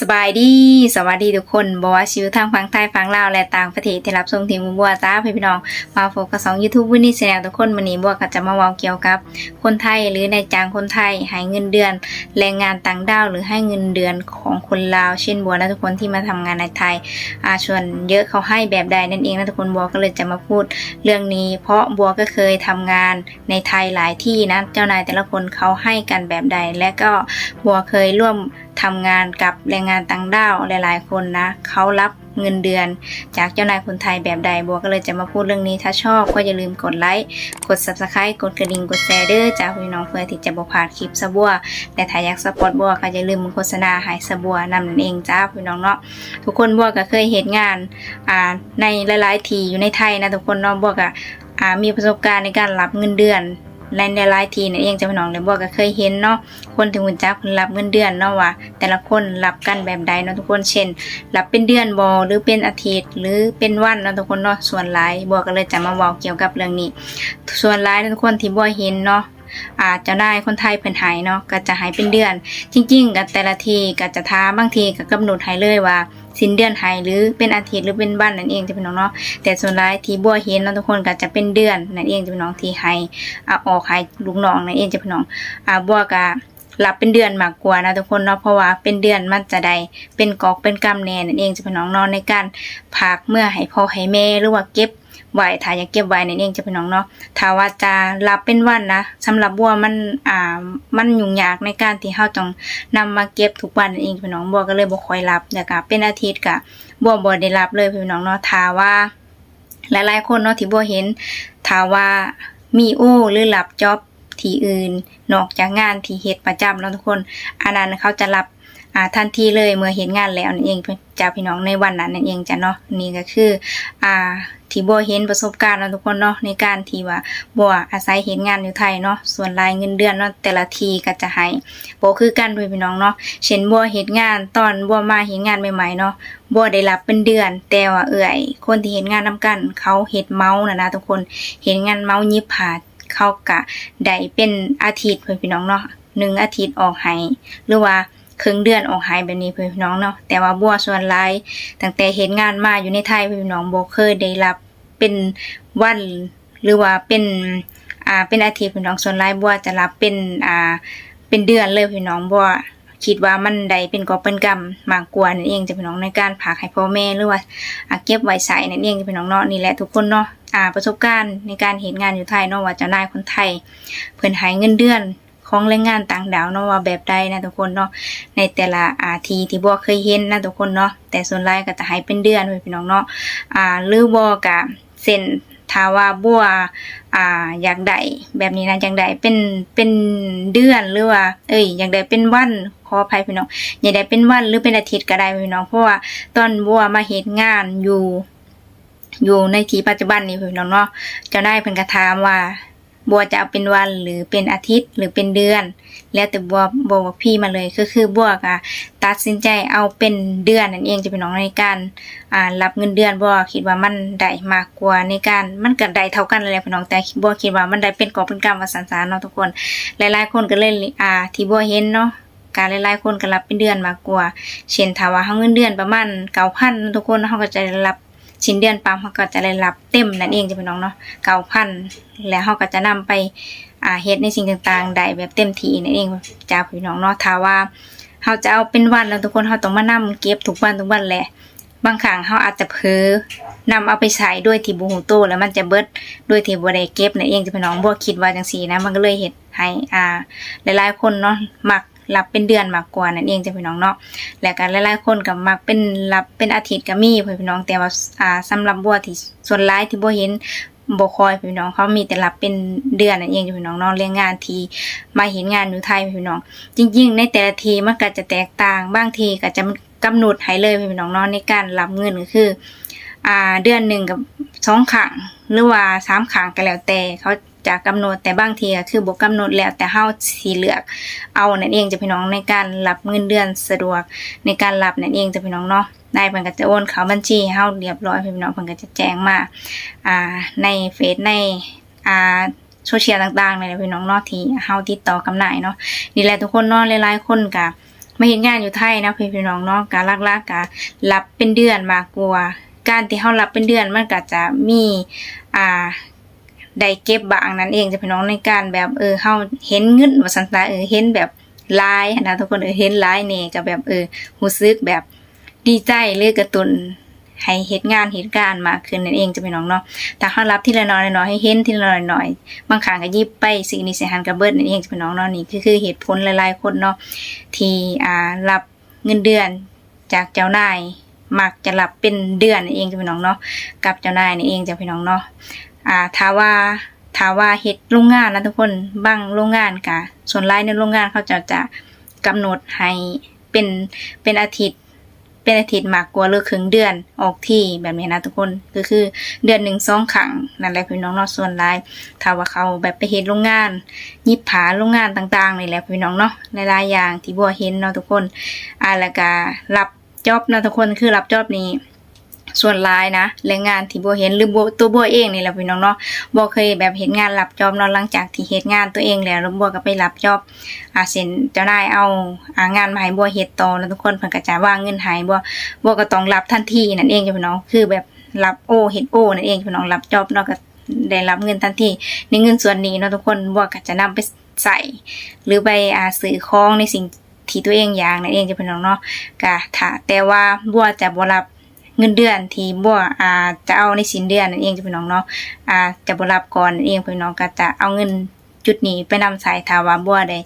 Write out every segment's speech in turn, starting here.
สบายดีสวัสดีทุกคนบอกว่าชีวิตทางฝั่งไทยฝั่งลาวและต่างประเทศที่รับชมทีมบัวจ้าพี่น้องมาโฟกัสสองยูทูบวันนี้แสดงทุกคนวันนี้บัวก็จะมาว้าเกี่ยวกับ คนไทยหรือในายจ้างคนไทยให้เงินเดือน แรงงานต่างด้าวหรือให้เงินเดือนของคนลาว เช่นบัวนะทุกคนที่มาทำงานในไทยอาส่วนเยอะเขาให้แบบใดนั่นเองนะทุกคนบัวก็เลยจะมาพูดเรื่องนี้ เพราะบัวก็เคยทำงานในไทยหลายที่นะเจ้านายแต่ละคนเขาให้กันแบบใด และก็บัวเคยร่วม ทำงานกับแรงงานต่างด้าวหลาย ๆ คนนะเขารับเงินเดือน จากเจ้านายคนไทยแบบใดบัวก็เลยจะมาพูดเรื่องนี้ถ้าชอบก็อย่าลืมกดไลค์กด subscribe กดกระดิ่งกดแชร์เด้อจากพี่น้องเพื่อที่จะบ่พลาดคลิปสบัวและถ้าอยากสปอร์ตบัวก็อย่าลืมโฆษณาให้สบัวนำนั่นเองจ้าพี่น้องเนาะทุกคนบัวก็เคยเห็นงานอ่าในหลาย ๆ ที่อยู่ในไทยนะทุกคนเนาะบัวก็อ่ามีประสบการณ์ในการรับเงินเดือน ละในหลายทีนั่นเองจ้าพี่น้องเลยบัวก็เคยเห็นเนาะคนถึงหุ่นจักเพิ่นรับเงินเดือนเนาะว่าแต่ละคนรับกันแบบใดเนาะทุกคนเช่น รับเป็นเดือนบอหรือเป็นอาทิตย์ หรือเป็นวันเนาะทุกคนเนาะส่วนหลายบัวก็เลยจะมาบอกเกี่ยวกับเรื่องนี้ ส่วนหลายทุกคนที่บัวเห็นเนาะ อาจจะได้คนไทยเพิ่นหายเนาะก็จะหายเป็นเดือน จริง ๆกับแต่ละทีก็จะท้าบางทีก็กำหนดหายเลยว่าสิ้นเดือนหายหรือเป็นอาทิตย์หรือเป็นบ้านนั่นเองจะเป็นน้องเนาะแต่ส่วนร้ายที่บัวเห็นเนาะทุกคนก็จะเป็นเดือนนั่นเองจะเป็นน้องที่ให้อ่าออกหายลูกน้องนั่นเองจะเป็นน้องอ่าบัวก็ รับเป็นเดือนมากกว่านะทุกคนเนาะเพราะว่าเป็นเดือนมันจะได้เป็นกอกเป็นกำแน่นั่นเองจะเป็นน้องนอนในการพักเมื่อให้พ่อให้แม่หรือว่าเก็บไว้ถ้าอยากเก็บไว้นั่นเองจะเป็นน้องเนาะถ้าว่าจะรับเป็นวันนะสำหรับบัวมันอ่ามันยุ่งยากในการที่เฮาต้องนำมาเก็บทุกวันนั่นเองพี่น้องบัวก็เลยบ่ค่อยรับแล้วก็เป็นอาทิตย์ก็บัวบ่ได้รับเลยพี่น้องเนาะถ้าว่าหลายๆคนเนาะที่บัวเห็นถ้าว่ามีโอหรือรับจ็อบ ที่อื่น นอกจากงานที่เฮ็ดประจำเนาะทุกคน อันนั้นเขาจะรับอ่าทันทีเลยเมื่อเห็นงานแล้วนั่นเองจ้าพี่น้องในวันนั้นนั่นเองจ้ะเนาะนี่ก็คืออ่าที่บัวเห็นประสบการณ์เนาทุกคนเนาะในการที่ว่าบัวอาศัยเห็นงานอยู่ไทยเนาะส่วนรายเงินเดือนเนาะแต่ละทีก็จะให้บ่คือกันด้วยพี่น้องเนาะเช่นบัวเฮ็ดงานตอนบัวมาเฮ็ดงานใหม่ๆเนาะบ่ได้รับเป็นเดือน แต่ว่าเอื่อย คนที่เห็นงานนํกัน เขาเฮ็ดเมาส์นะนะทุกคนเห็นงานเมาส์ยิบผาด เขากะได้เป็นอาทิตย์เพื่อนพี่น้องเนาะหนึ่งอาทิตย์ออกหายหรือว่าครึ่งเดือนออกหายแบบนี้เพื่อนพี่น้องเนาะแต่ว่าบัวส่วนหลายตั้งแต่เห็นงานมาอยู่ในไทยเพื่อนพี่น้องบ่เคยได้รับเป็นวันหรือว่าเป็นอ่าเป็นอาทิตย์พี่น้องส่วนหลายบัวจะรับเป็นอ่าเป็นเดือนเลยพี่น้องบัว คิดว่ามันได้เป็นกอบเป็นกำมมากกว่านั่นเองจะเป็นน้องในการผากให้พ่อแม่หรือว่าอะเก็บไว้ใส่นั่นเองจะเป็นน้องเนาะนี่แหละทุกคนเนาะอ่าประสบการณ์ในการเห็นงานอยู่ไทยเนาะว่าเจ้านายคนไทย เพิ่นให้เงินเดือนของแรงงานต่างดาวเนาะว่าแบบใดนะทุกคนเนาะในแต่ละอาทีที่บัวเคยเห็นนะทุกคนเนาะแต่ส่วนรายก็จะให้เป็นเดือนไว้พี่น้องเนาะอ่าหรือบัวกะเส้นถ้าว่าบัวอ่าอยากได้แบบนี้นะอยากได้เป็นเป็นเดือนหรือว่า เอ้ยอยากได้เป็นวัน ออภัยพี่น้องอยาได้เป็นวันหรือเป็นอาทิตย์ก็ได้พี่น้อง เพราะว่าตอนบัวมาเฮ็ดงานอยู่ อยู่ในที่ปัจจุบันนี้พี่น้องเนาะเจ้านายเพิ่นก็ถามว่าบัวจะเอาเป็นวันหรือเป็นอาทิตย์หรือเป็นเดือน แล้วแต่บัวบัวบอกพี่มาเลยก็คือบัวก็ตัดสินใจเอาเป็นเดือนนั่นเองจะเป็นน้องในการอ่ารับเงินเดือนบ่คิดว่ามันได้มากกว่าในการมันก็ได้เท่ากันเลยแหละพี่น้องแต่บ่คิดว่ามันได้เป็นกอบเป็นกำว่าสันสานเนาะทุกคน หลายๆคนก็เลยอ่าที่บ่เห็นเนาะ การหลายๆคนก็รับเป็นเดือนมากกว่า เช่นถ้าว่าเฮาเงินเดือนประมาณ9,000ทุกคนเฮาก็จะได้รับชิ้นเดือนปั๊มเฮาก็จะได้รับเต็มนั่นเองจะพี่น้องเนาะ9,000แล้วเฮาก็จะนำไปอ่าเฮ็ดในสิ่งต่างๆได้แบบเต็มที่นั่นเองจ้าพี่น้องเนาะถ้าว่าเฮาจะเอาเป็นวันแล้วทุกคนเฮาต้องมานํเก็บทุกวันทุกวันแหละบางครั้งเขาอาจจะเผลอนำเอาไปใช้ด้วยที่บ่ฮู้โตแล้วมันจะเบิดด้วยที่บ่ได้เก็บนั่นเองจะพี่น้องบ่คิดว่าจังซี่นะ มันก็เลยเฮ็ดให้อ่าหลายๆคนเนาะมัก รับเป็นเดือนมากกว่านั่นเองจ้ะพี่น้องเนาะแล้วก็หลายๆคนก็มักเป็นรับเป็นอาทิตย์ก็มีพี่น้องแต่ว่าอ่าสำหรับบัวที่ส่วนหลายที่บ่เห็นบ่คอยพี่น้องเขามีแต่รับเป็นเดือนนั่นเองจ้ะพี่น้องเนาะเรื่องงานทีมาเห็นงานอยู่ไทยพี่น้อง จริง ๆ ในแต่ละทีมันก็จะแตกต่างบางทีก็จะกำหนดให้เลยพี่น้องเนาะในการรับเงินก็คือ อ่าเดือนหนึ่งกับสองครั้งหรือว่าสามครั้งก็แล้วแต่เขา จะกำหนดแต่บางทีก็คือบ่กกำหนดแล้วแต่เฮาสิเลือก เอานั่นเองจะพี่น้องในการรับเงินเดือนสะดวกในการรับนั่นเองจะพี่น้องเนาะได้เพิ่นก็จะโอนเข้าบัญชีห้เฮาเรียบร้อยพี่น้องเพิ่นก็จะแจ้งมาอ่าในเฟซในอ่าโซเชียลต่างๆเลยนพี่น้องนาะที่เฮาติดต่อกับนายเนาะนี่แหละทุกคนเนาะหลายๆคนก็มาเฮ็ดงานอยู่ไทยนะพี่น้องเนาะกะลักๆกะรับเป็นเดือนมากกว่าการที่เฮารับเป็นเดือนมันก็จะมีอ่า ได้เก็บบางนั่นเองจะพี่น้องในการแบบเออเฮาเห็นเงินว่าซั่นซะเออเห็นแบบลายนะทุกคนเออเห็นลายเนี่ก็แบบเออรู้สึกแบบดีใจเลยกระตุนให้เฮ็ดงานเฮ็ดการณ์มากขึ้นนั่นเองจะพี่น้องเนาะถ้าเฮารับที่ละน้อยน้อยให้เห็นที่ละน้อยน้อยบางครั้งก็ยิบไปสิ่งนี้สิหันกับเบิดนั่นเองจะพี่น้องเนาะนี่คือคือเหตุผลหลายๆคนเนาะที่อ่ารับเงินเดือนจากเจ้านายมักจะรับเป็นเดือนนั่นเองจะพี่น้องเนาะกับเจ้านายนี่นเองจะพี่น้องเนาะ อ่าถ้าว่าถ้าว่าเฮ็ดโรงงานนะทุกคนบางโรงงานกะส่วนรายในโรงงานเขาจะจะกำหนดให้เป็นเป็นอาทิตย์ เป็นอาทิตย์มากกว่าหรือครึ่งเดือนออกที่แบบนี้นะทุกคนก็คือเดือนหนึ่งสองครั้งนั่นแหละพี่น้องเนาะส่วนรายถ้าว่าเขาแบบไปเฮ็ดโรงงาน ยิบผาโรงงานต่างๆนี่แหละพี่น้องเนาะหลายๆอย่างที่บัวเห็นเนาะทุกคนอ่าแล้วก็รับจอบเนาะทุกคนคือรับจอบนี้ ส่วนลายนะแรงงานที่บัวเห็นหรือบัวตัวบัวเองนี่แหละพี่น้องเนาะบัวเคยแบบเห็นงานรับจอบเนาะหลังจากที่เฮ็ดงานตัวเองแล้วแล้วบัวก็ไปรับจอบอาเซนเจ้านายเอาอางานมาให้บัวเฮ็ดต่อแล้วทุกคนเพิ่นก็จะวางเงินให้บัวบัวก็ต้องรับทันทีนั่นเองจ้ะพี่น้องคือแบบรับโอเฮ็ดโอนั่นเองพี่น้องรับจอบเนาะก็ได้รับเงินทันทีในเงินส่วนนี้เนาะทุกคนบัวก็จะนำไปใส่หรือไปอาซื้อของในสิ่งที่ตัวเองอยากนั่นเองจ้ะพี่น้องเนาะก็ถ้าแต่ว่าบัวจะบรับ เงินเดือนที่บ่อ่าจะเอาในสิ้นเดือนนั่นเองจ้ะพี่น้องเนาะอ่าจะบ่รับก่อนนั่นเองพี่น้องก็จะเอาเงินจุดนี้ไปนำใช้ถ้าว่าบ่ได้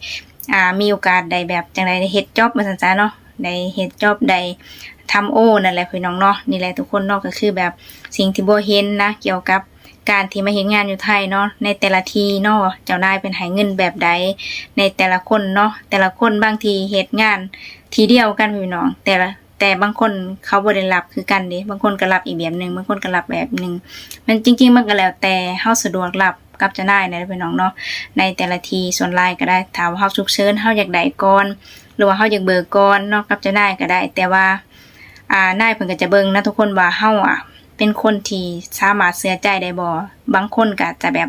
อ่ามีโอกาสได้แบบจังไดได้เฮ็ดจ็อบมาซั่นซะเนาะได้เฮ็ดจ็อบได้ทำโอนั่นแหละพี่น้องเนาะนี่แหละทุกคนเนาะก็คือแบบสิ่งที่บ่เห็นนะเกี่ยวกับการที่มาเฮ็ดงานอยู่ไทยเนาะในแต่ละทีเนาะเจ้านายเป็นให้เงินแบบใด ในแต่ละคนเนาะแต่ละคนบางทีเฮ็ดงานทีเดียวกันพี่น้อง แต่ละ แต่บางคนเขาบ่ได้รับคือกันเด้บางคนก็รับอีกแบบหนึ่งบางคนก็รับแบบหนึ่งมันจริง ๆ มันก็แล้วแต่เฮาสะดวกรับกับจะได้นะพี่น้องเนาะในแต่ละทีส่วนรายก็ได้ถามว่าเฮาฉุกเฉินเฮาอยากได้ก่อนหรือว่าเฮาอยากเบิกก่อนเนาะกับจะได้ก็ได้ แต่ว่าอ่านายเพิ่นก็จะเบิ่งนะทุกคนว่าเฮาอะเป็นคนที่สามารถเชื่อใจได้บ่บางคนก็จะแบบ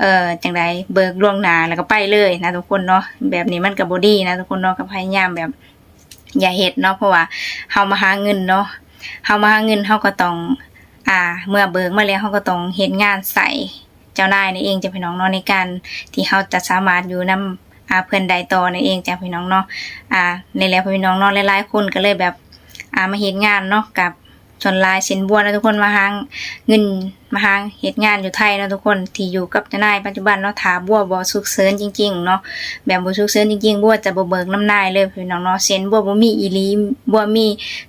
เอ่อจังไดเบิกล่วงหน้าแล้วก็ไปเลยนะทุกคนเนาะแบบนี้มันก็บ่ดีนะทุกคนเนาะก็พยายามแบบ อย่าเฮ็ดเนาะเพราะว่าเฮามาหาเงินเนาะเฮามาหาเงินเฮาก็ต้อง อ่า เมื่อเบิกมาแล้วเฮาก็ต้องเฮ็ดงานใส่เจ้านายนี่เองจะพี่น้องเนาะในการที่เฮาจะสามารถอยู่นํอ่าเพิ่นใดต่อนี่เองจ้ะพี่น้องเนาะอ่าในแล้วพี่น้องเนาะหลายๆคนก็เลยแบบ อ่ามาเฮ็ดงานเนาะกับ ส่วนลายสินบัวนะทุกคนมาหางเงินมาหางเหตุงานอยู่ไทยนะทุกคนที่อยู่กับเจ้านายปัจจุบันเนาะถาบัวบอสุกเซินจริงๆเนาะแบบบอสุกเซินจริงๆบัวจะบ่เบิกน้ำนายเลยพี่น้องเนาะเซ็นบัวบ่มีอีลีบัวมี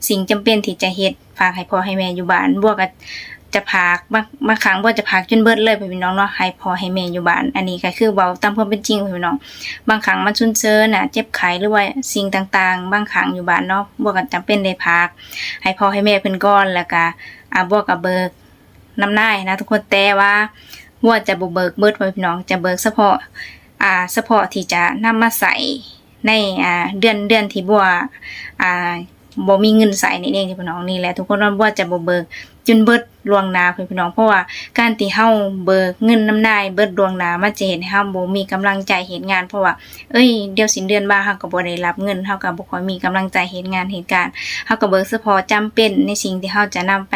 สิ่งจำเป็นที่จะเหตุฝากให้พ่อให้แม่อยู่บ้านบัวก็ จะพากบางบางครั้งบัวจะพากจนเบิดเลยพี่น้องเนาะให้พอให้แม่อยู่บ้าน อันนี้ก็คือเว้าตามความเป็นจริงพี่น้อง บางครั้งมันชุนเชิญน่ะ เจ็บไข้หรือว่าสิ่งต่างๆ บางครั้งอยู่บ้านเนาะบัวก็จำเป็นได้พักให้พอให้แม่เพิ่นก่อนแล้วก็อ่าบัวก็เบิกน้ำนานะทุกคนแต่ว่าบัวจะบ่เบิกเบิดไว้พี่น้องจะเบิกเฉพาะอ่าเฉพาะที่จะนำมาใส่ในอ่าเดือนเดือนที่บัวอ่า บ่มีเงินใส่นี่เองพี่น้องนี่แหละทุกคนว่าจะบ่เบิกจนเบิดลวงนาพี่น้อง เพราะว่าการที่เฮาเบิกเงินน้ำนายเบิดลวงนามันจะเห็นให้เฮาบ่มีกำลังใจเฮ็ดงาน เพราะว่าเอ้ยเดี๋ยวสิ้นเดือนมาเฮาก็บ่ได้รับเงินเฮาก็บ่ค่อยมีกำลังใจเฮ็ดงานเฮ็ดการเฮาก็เบิกเฉพาะจำเป็นในสิ่งที่เฮาจะนำไป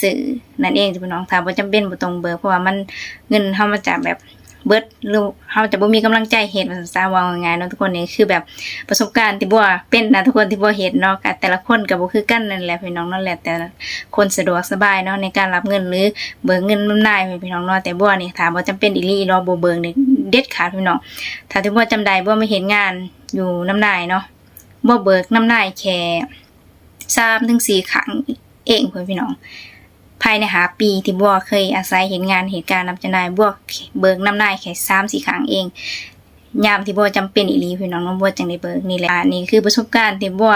ซื้อนั่นเองพี่น้องถ้าบ่จำเป็นบ่ต้องเบิกเพราะว่ามันเงินเฮามาจากแบบ เบิดหรือเขาจะบ่มีกำลังใจเฮ็ดว่าซะว่าง่ายๆเนาะทุกคนนี่คือแบบประสบการณ์ที่บ่เป็นนะทุกคนที่บ่เฮ็ดเนาะแต่ละคนก็บ่คือกันนั่นแหละพี่น้องนั่นแหละแต่คนสะดวกสบายเนาะในการรับเงินหรือเบิกเงินนำนายพี่น้องเนาะแต่บ่นี่ถ้าบ่จำเป็นอีหลีอีหลอบ่เบิกนี่เด็ดขาดพี่น้องถ้าที่บ่จำได้บ่ไม่เห็นงานอยู่นำนายเนาะบ่เบิกนำนายแค่3ถึง4ครั้งเองเพิ่อนพี่น้อง ภายในหาปีที่บัวเคยอาศัยเห็นงานเหตุการณ์นำจนายบัวเบิกน้ำนายแค่สามสี่ครั้งเองยามที่บัวจำเป็นอีหลีพี่น้องน้องบัวจังได้เบิกนี่แหละนี่คือประสบการณ์ที่บัว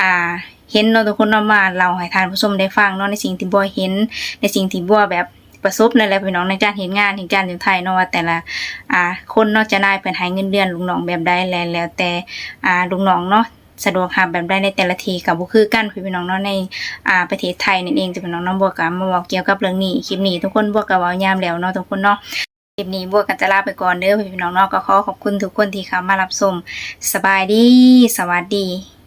อ่าเห็นเนาทุกคนเนามาเราให้ทานผู้ชมได้ฟังเนาะในสิ่งที่บัวเห็นในสิ่งที่บัวแบบประสบนั่นแหละพี่น้องในการเห็นงานเห็นการอยู่ไทยเนาะว่าแต่ละอ่าคนเนอกจะนายเป็นให้เงินเดือนลูกน้องแบบใดแล้วแล้วแต่อ่าลูกน้องเนาะ สะดวกหาแบบได้ในแต่ละทีกับบุคือกันพี่น้องเนาะในอ่าประเทศไทยนั่นเองจะเป็นน้องน้องบวกกับมาบอกเกี่ยวกับเรื่องนี้คลิปนี้ทุกคนบวกกับเว้ายามแล้วเนาะทุกคนเนาะคลิปนี้บวกันจะลาไปก่อนเด้อพี่น้องเนาะก็ขอขอบคุณทุกคนที่เข้ามารับชมสบายดี สวัสดี